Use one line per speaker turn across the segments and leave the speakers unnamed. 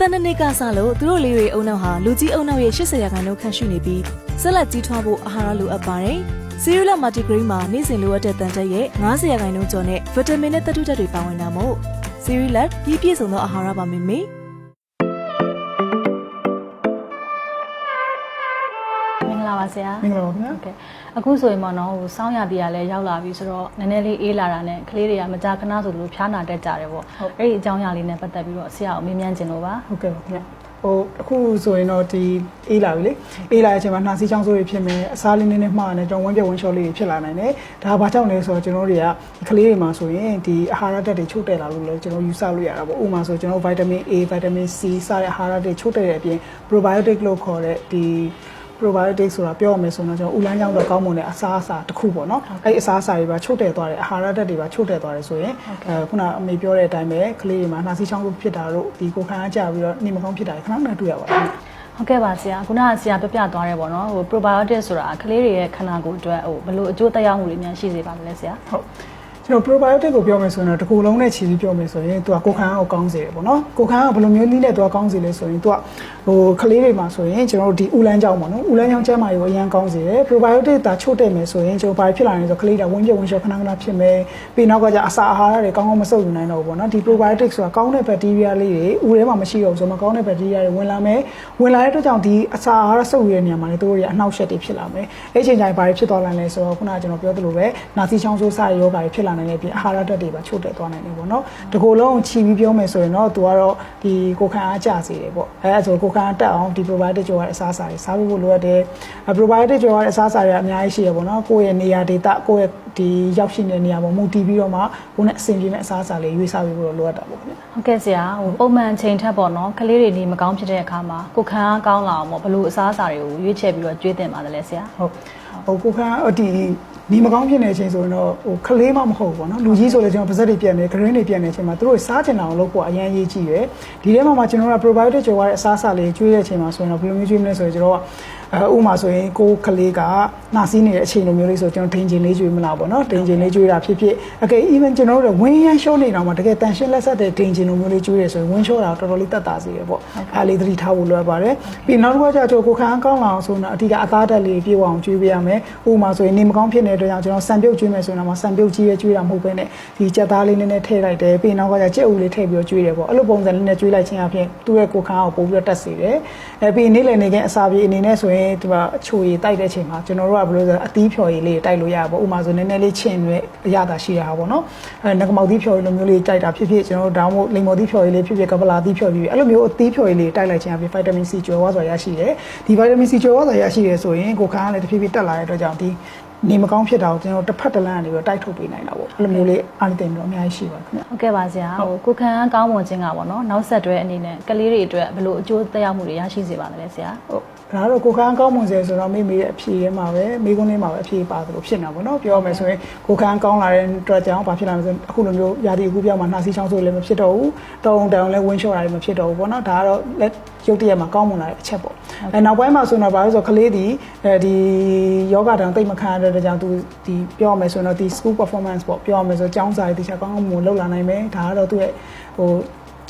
တန်တနစ်ကစလို့သူတို့လေးတွေအုံနောက်ဟာလူကြီးအုံနောက်ရဲ့80ရာခိုင်နှုန်းခန့်ရှိနေပြီးဆက်လက်ကြီးထွားဖို့အာဟာရလိုအပ်ပါတယ်။ဆီရီလာမာတီဂရင်းမှာနေ့စဉ်လိုအပ်တဲ့တန်ချက်ရဲ့90ရာခိုင်နှုန်းကျော်နဲ့ဗီတာမင်နဲ့သတ္တုဓာတ်တွေပါဝင်တာမို့ဆီရီလက်ပြည့်ပြည့်စုံသောအာဟာရပါမေမေ။
မင်္ပါဆရာ
မင်္ဂလာပါခင်ဗျာ
ဟုတ်ကဲ့အခုဆိုရင်ပေါ့နော်ဟိုစောင်းရပြည်ကလည်းရောက်လာပြီဆိုတော့နည်းနည်းလေးအေးလာတာနဲ့ကလေးတွေကမကြာခဏဆိုလို့ဖျားနာတတ်ကြတယ်ပေါ့အဲ့ဒီအကြောင်းအရာလေးနဲ့ပတ်သက်ပြီးတော့ဆရာကိုမေးမြန်းခြင်းလို့ပါ
ဟုတ်ကဲ့ပါခင်ဗျာဟိုအခုဆိုရင်တော့ဒီအေးလာပြီလေအေးလာတဲ့အချိန်မှာနှာစီးချောင်းဆိုးတွေဖြစ်မယ်အစားလေးနည်းနည်းမှားနေကျွန်တော်ဝမ်းပြက်ဝမ်းလျှော်လေးတွေဖြစ်လာနိုင်တယ်ဒါဘာကြောင့်လဲဆိုတော့ကျွန်တော်တို့တွေကကလေးတွေမှာဆိုရင်ဒီအာဟာရဓာတ်တွေချို့တဲ့လာလို့လည်းကျွန်တော်ယူဆလို့ရတာပေါ့ဥပမာဆိုကျွန်တော်ဗိုက်တာမင် A ဗိုက်တာမင် C စတဲ့အာဟာရတွေချို့တဲ့တဲ့အပြင် probiotic လို့ခေါ်တဲ့ဒီ probiotic ဆိုတာပြောရမယ်ဆိုတော့ကျွန်တော်ဥလန်းချောင်းတော့ကောင်းမွန်တဲ့အစားအစာတစ်ခုပေါ့နော်အဲ့ဒီအစားအစာတွေပါချို့တဲ့သွားတယ်အာဟာရဓာတ်တွေပါချို့တဲ့သွားတယ်ဆိုရင်အဲခုနအမေပြောတဲ့အတိုင်းပဲကလေးတွေမှာနှာစီးချောင်းဖြစ်တာတို့ဒီကိုယ်ခံအားကျပြီးတော့နေမကောင်းဖြစ်တာတွေခဏခဏတွေ့ရပါတယ်
ဟုတ်ကဲ့ပါဆရာခုနကဆရာပြပြသွားတယ်ပေါ့နော်ဟို probiotic ဆိုတာကလေးတွေရဲ့ခန္ဓာကိုယ်အတွက်ဟိုဘယ်လိုအကျိုးသက်ရောက်မှုတွေများရှိစေပါမလဲဆရာ
ဟုတ် ကျွန်တော် probiotic ကိုပြောမယ်ဆိုရင်တော့တစ်ခုလုံးနဲ့ခြေပြီးပြောမယ်ဆိုရင်သူကကိုယ်ခံအားကိုကောင်းစေတယ်ပေါ့နော်ကိုယ်ခံအားကဘယ်လိုမျိုးနည်းနဲ့သူကကောင်းစေလဲဆိုရင်သူကဟိုကလေးတွေမှာဆိုရင်ကျွန်တော်တို့ဒီဥလန်းကြောင်းပေါ့နော်ဥလန်းကြောင်းကျန်းမာရေးကိုအရန်ကောင်းစေတယ် probiotic တာချို့တဲ့မယ်ဆိုရင်ကျွန်တော်ဘာဖြစ်လာလဲဆိုတော့ကလေးတွေဝင်းပြဝင်းလျှော်ခဏခဏဖြစ်မယ်ပြီးနောက်ကကျအစာအာဟာရတွေကောင်းကောင်းမစုပ်ယူနိုင်တော့ဘူးပေါ့နော်ဒီ probiotic ဆိုတာကောင်းတဲ့ bacteria လေးတွေဥထဲမှာမရှိတော့ဘူးဆိုတော့မကောင်းတဲ့ bacteria တွေဝင်လာမယ်ဝင်လာတဲ့အတွက်ကြောင့်ဒီအစာအာဟာရစုပ်ယူတဲ့နေရာမှာလည်းတို့တွေအနှောက်အယှက်တွေဖြစ်လာမယ်အဲ့ချိန်ကျရင်ဘာတွေဖြစ်သွားနိုင်လဲဆိုတော့ခုနကကျွန်တော်ပြောသလိုပဲနာစီချောင်းဆိုးစတဲ့ယောဂါတွေဖြစ်လာနိုင်တဲ့အပြင်အာဟာရဓာတ်တွေပါချို့တဲ့သွားနိုင်တယ်ပေါ့နော်တကူလုံးခြီးပြီးပြောမယ်ဆိုရင်တော့သူကတော့ဒီကိုယ်ခံအားကျစေတယ်ပေါ့အဲအဲဆိုကိုယ်ခံအားတက်အောင်ဒီ probiotic ကြောရတဲ့အစားအစာတွေစားဖို့လိုအပ်တယ် probiotic ကြောရတဲ့အစားအစာတွေကအများကြီးရှိရပေါ့နော်ကိုယ့်ရဲ့နေရာဒေသကိုယ့်ရဲ့ ဒီရောက်ရှိနေတဲ့နေရာပေါ်မူတည်ပြီးတော့မှကိုယ်နဲ့အဆင်ပြေမဲ့အစားအစာလေးရွေးစားပြီးတော့လိုအပ်တာပေါ့ခင်ဗျ
ဟုတ်ကဲ့ဆရာဟိုပုံမှန်ချိန်ထက်ပေါ့နော်ကလေးတွေနေမကောင်းဖြစ်တဲ့အခါမှာကိုယ်ခံအားကောင်းလာအောင်ပေါ့ဘယ်လိုအစားအစာတွေကိုရွေးချယ်ပြီးတော့ကျွေးတင်ပါတယ်လဲဆရာ
ဟုတ်ဟိုကိုခန်းဟိုဒီဒီမကောင်းဖြစ်နေတဲ့အချိန်ဆိုရင်တော့ဟိုခလေးမှမဟုတ်ဘူးပေါ့နော်လူကြီးဆိုလည်းကျွန်တော်ပါဇက်တွေပြတ်နေဂရင်းတွေပြတ်နေတဲ့အချိန်မှာသူတို့စားချင်တာကိုလုပ်ဖို့အရင်ရေးကြည့်ရယ်ဒီထဲမှာမှကျွန်တော်က probiotic ကျော်ရတဲ့အစားအစာလေးကျွေးတဲ့အချိန်မှာဆိုရင်တော့ဘယ်လိုမျိုးကျွေးမလဲဆိုရင်ကျွန်တော်ကအဲဥမာဆိုရင်ကိုခလေးကနှာစီးနေတဲ့အချိန်လိုမျိုးလေးဆိုကျွန်တော်ဒိန်ဂျင်လေးကျွေးမလားပေါ့နော်ဒိန်ဂျင်လေးကျွေးတာဖြစ်ဖြစ်အကယ် even ကျွန်တော်တို့ဝင်းရမ်းရှော့နေတော့မှတကယ်တန်ရှင်းလက်ဆက်တဲ့ဒိန်ဂျင်လိုမျိုးလေးကျွေးရဆိုရင်ဝင်းရှော့တာတော်တော်လေးတက်တာစေရပေါ့အဲလေးသတိထားဖို့လိုအပ်ပါတယ်ပြီးနောက်တစ်ခါကျတော့ကိုခန်းကောင်းလာအောင်ဆိုတော့အဓိကအသားတက်လေးပြေဝအောင်ကျွေးပေးရမယ်ဥပမာဆိုရင်နေမကောင်းဖြစ်နေတဲ့အတွက်ကြောင့်ကျွန်တော်ဆံပြုတ်ကျွေးမယ်ဆိုရင်တော့ဆံပြုတ်ကြီးပဲကျွေးတာမဟုတ်ဘဲနဲ့ဒီကြက်သားလေးနည်းနည်းထည့်လိုက်တယ်ပြီးနောက်ကကျကြက်ဥလေးထည့်ပြီးတော့ကျွေးတယ်ပေါ့အဲ့လိုပုံစံလေးနဲ့ကျွေးလိုက်ခြင်းအပြင်သူ့ရဲ့ကိုခန်းကိုပို့ပြီးတော့တက်စေတယ်အဲပြီးနေ့လည်နေခင်အစာပြေအနေနဲ့ဆိုရင်ဒီမှာအချိုရည်တိုက်တဲ့အချိန်မှာကျွန်တော်တို့ကဘယ်လိုဆိုအသီးဖြော်ရည်လေးတိုက်လို့ရပါပေါ့ဥပမာဆိုနည်းနည်းလေးချင်ရွယ်အရသာရှိတာပေါ့နော်အဲငကမောက်သီးဖြော်ရည်လိုမျိုးလေးတိုက်တာဖြစ်ဖြစ်ကျွန်တော်တို့ဒါမှမဟုတ်လိမ္မော်သီးဖြော်ရည်လေးဖြစ်ဖြစ်ကပလာသီးဖြော်ရည်အဲ့လိုမျိုးအသီးဖြော်ရည်လေးတိုက်လိုက်ခြင်းအပြင်ဗိုက်တာမင် C ကျွယ်ဝစွာရရှိတယ်ဒီဗိုက်တာမင် C ကျွယ်ဝစွာရရှိတယ်ဆိုရင်ကိုခန်းကလည်းတဖြည်းဖြည်းတက်လာတဲ့အတွက်ကြောင့်ဒီ နေမကောင်းဖြစ်တာကိုကျွန်တော်တစ်ဖက်တစ်လမ်းကနေပြီးတိုက်ထုတ်ပေးနိုင်တာပေါ့အဲ့လိုမျိုးလေးအားတင်တော့အများကြီးရှိပါခင်ဗျ
ဟုတ်ကဲ့ပါဆရာဟိုကိုယ်ခံအားကောင်းမွန်ခြင်းကပေါ့နော်နောက်ဆက်တွဲအနေနဲ့ကလေးတွေအတွက်ဘယ်လိုအကျိုးသက်ရောက်မှုတွေရရှိစေပါလဲဆရာ
ဟုတ်ဒါကတော့ကိုခန်းကောင်းမွန်စေဆိုတော့မိမိရဲ့အဖြေထဲမှာပဲမိကုန်းလေးမှာပဲအဖြေပါသလိုဖြစ်နေတာပေါ့နော်ပြောရမယ်ဆိုရင်ကိုခန်းကောင်းလာတဲ့အတွက်ကြောင့်ဘာဖြစ်လာမလဲဆိုအခုလိုမျိုးယာတီအခုပြောင်းမှာနှာစီးချောင်းဆိုလည်းမဖြစ်တော့ဘူးတောင်းတောင်းလည်းဝင်းလျှော့တာလည်းမဖြစ်တော့ဘူးပေါ့နော်ဒါကတော့လက်ရုပ်တရက်မှာကောင်းမွန်လာတဲ့အချက်ပေါ့အဲနောက်ပိုင်းမှာဆိုတော့ဘာလို့ဆိုကလေးဒီအဲဒီယောဂတောင်တိတ်မခံရတဲ့အတွက်ကြောင့်သူဒီပြောရမယ်ဆိုရင်တော့ဒီ school performance ပေါ့ပြောရမယ်ဆိုကျောင်းစာရေးတခြားကောင်းကောင်းမွန်လောက်လာနိုင်မယ်ဒါကတော့သူ့ရဲ့ဟို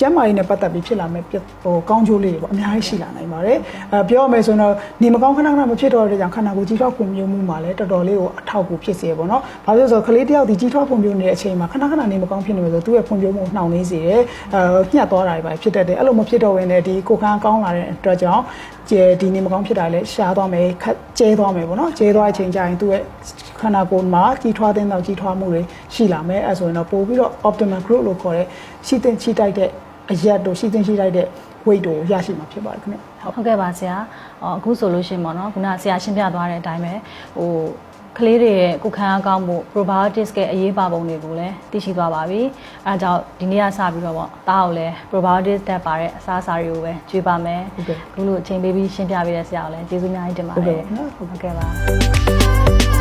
ကျမ်းမာရေးနဲ့ပတ်သက်ပြီးဖြစ်လာမဲ့ဟိုကောင်းကျိုးလေးတွေပေါ့အများကြီးရှိလာနိုင်ပါတယ်အဲပြောရမယ်ဆိုတော့နေမကောင်းခဏခဏမဖြစ်တော့တဲ့ကြောင့်ခန္ဓာကိုယ်ကြီးထွားဖွံ့ဖြိုးမှုမှာလည်းတော်တော်လေးကိုအထောက်အကူဖြစ်စေပေါ့နော်။ဘာလို့လဲဆိုတော့ကလေးတယောက်ဒီကြီးထွားဖွံ့ဖြိုးနေတဲ့အချိန်မှာခဏခဏနေမကောင်းဖြစ်နေမယ်ဆိုသူ့ရဲ့ဖွံ့ဖြိုးမှုနှောင့်နှေးစေတယ်။အဲညှက်သွားတာတွေပဲဖြစ်တတ်တယ်။အဲ့လိုမဖြစ်တော့ဝင်တဲ့ဒီကိုခန်းကောင်းလာတဲ့အတွက်ကြောင့်ကျဲဒီနေမကောင်းဖြစ်တာလည်းရှားသွားမယ်ခက်ကျဲသွားမယ်ပေါ့နော်။ကျဲသွားတဲ့အချိန်ကျရင်သူ့ရဲ့ခန္ဓာကိုယ်မှာကြီးထွားတဲ့တော့ကြီးထွားမှုတွေရှိလာမယ်အဲဆိုရင်တော့ပို့ပြီးတော့ optimal growth လို့ခေါ်တဲ့ရှိတဲ့ချိတိုက်တဲ့ အရက်တို့ရှိသင့်ရှိလိုက်တဲ့ weight တို့ရရှိမှာဖြစ်ပါတယ်ခင်ဗျဟုတ်
ဟုတ်ကဲ့ပါဆရာအော်အခုဆိုလို့ရှိရင်ပေါ့နော်ခုနဆရာရှင်းပြသွားတဲ့အတိုင်းပဲဟိုကလေးတွေရဲ့ကိုယ်ခံအားကောင်းမှု probiotics ရဲ့အရေးပါပုံတွေကိုလည်းသိရှိသွားပါပြီအဲဒါကြောင့်ဒီနေ့ကစပြီးတော့ပေါ့တားကိုလည်း probiotics တက်ပါတဲ့အစားအစာတွေကိုပဲကျွေးပါမယ်
ဟုတ်ကဲ့
ခုလိုအချိန်ပေးပြီးရှင်းပြပေးတဲ့ဆရာကိုလည်းကျေးဇူးအများကြီးတင်ပါတ
ဟုတ်ကဲ့
ယ်
ပါနော်ဟုတ်
ဟုတ်ကဲ့ပါ